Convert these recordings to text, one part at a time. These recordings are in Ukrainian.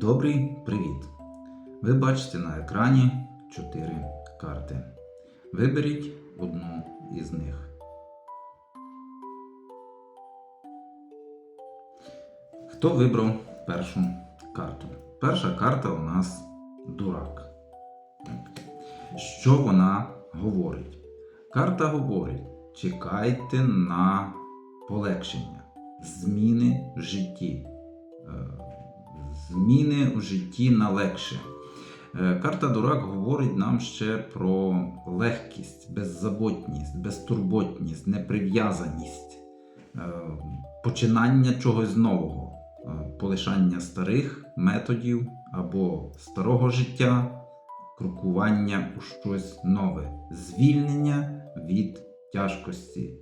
Добрий привіт! Ви бачите на екрані 4 карти. Виберіть одну із них. Хто вибрав першу карту? Перша карта у нас дурак. Що вона говорить? Карта говорить: чекайте на полегшення, зміни в житті. Зміни у житті на легше. Е, Карта Дурак говорить нам ще про легкість, беззаботність, безтурботність, неприв'язаність, е, починання чогось нового, е, полишання старих методів або старого життя, крокування у щось нове, звільнення від тяжкості,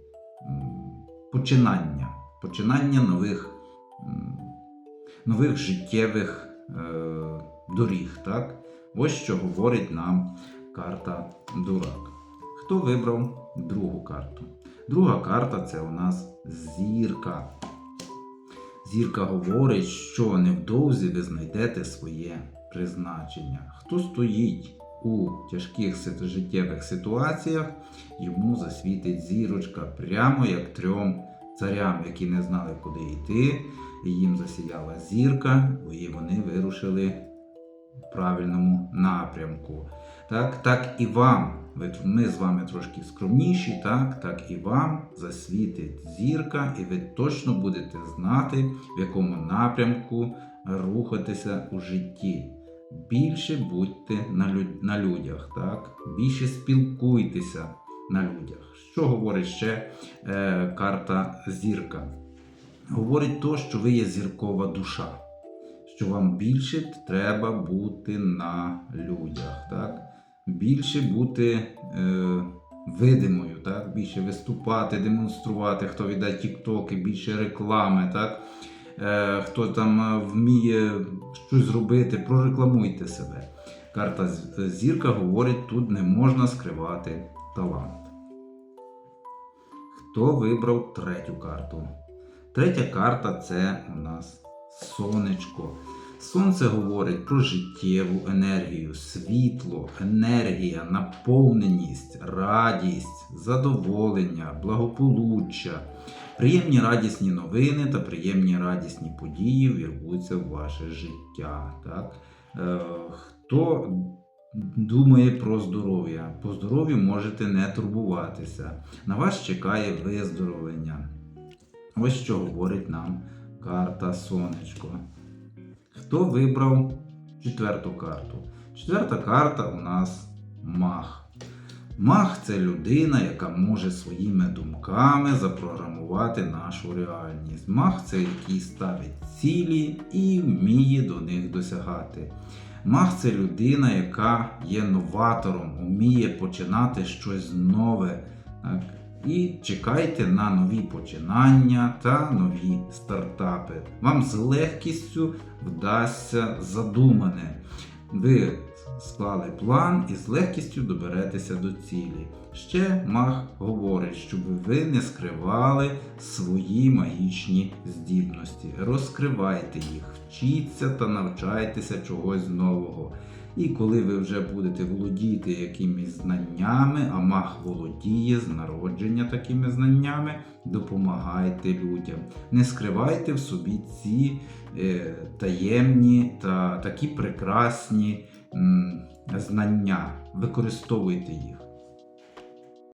починання, починання нових, нових життєвих е, доріг. Так? Ось що говорить нам карта Дурак. Хто вибрав другу карту? Друга карта це у нас зірка. Зірка говорить, що невдовзі ви знайдете своє призначення. Хто стоїть у тяжких життєвих ситуаціях, йому засвітить зірочка, прямо як трьом царям, які не знали, куди йти. І їм засіяла зірка, і вони вирушили в правильному напрямку. Так, так і вам. Ми з вами трошки скромніші, так, так і вам засвітить зірка, і ви точно будете знати, в якому напрямку рухатися у житті. Більше будьте на людях, так? більше спілкуйтеся на людях. Що говорить ще е, карта зірка? Говорить то, що ви є зіркова душа, що вам більше треба бути на людях, так? більше бути е, видимою, так? більше виступати, демонструвати, хто віддає тіктоки, більше реклами, так? Е, хто там е, вміє щось зробити, прорекламуйте себе. Карта зірка говорить, тут не можна скривати талант. Хто вибрав третю карту? Третя карта це у нас сонечко. Сонце говорить про життєву енергію, світло, енергія, наповненість, радість, задоволення, благополуччя. Приємні радісні новини та приємні радісні події вірвуться в ваше життя. Так? Е, хто думає про здоров'я? По здоров'ю можете не турбуватися. На вас чекає виздоровлення. Ось що говорить нам карта Сонечко. Хто вибрав четверту карту? Четверта карта у нас мах. Мах це людина, яка може своїми думками запрограмувати нашу реальність. Мах це який ставить цілі і вміє до них досягати. Мах це людина, яка є новатором, вміє починати щось нове. Так? І чекайте на нові починання та нові стартапи. Вам з легкістю вдасться задумане. Ви склали план і з легкістю доберетеся до цілі. Ще мах говорить, щоб ви не скривали свої магічні здібності. Розкривайте їх, вчіться та навчайтеся чогось нового. І коли ви вже будете володіти якимись знаннями, а мах володіє з народження такими знаннями, допомагайте людям. Не скривайте в собі ці е, таємні та такі прекрасні знання. Використовуйте їх.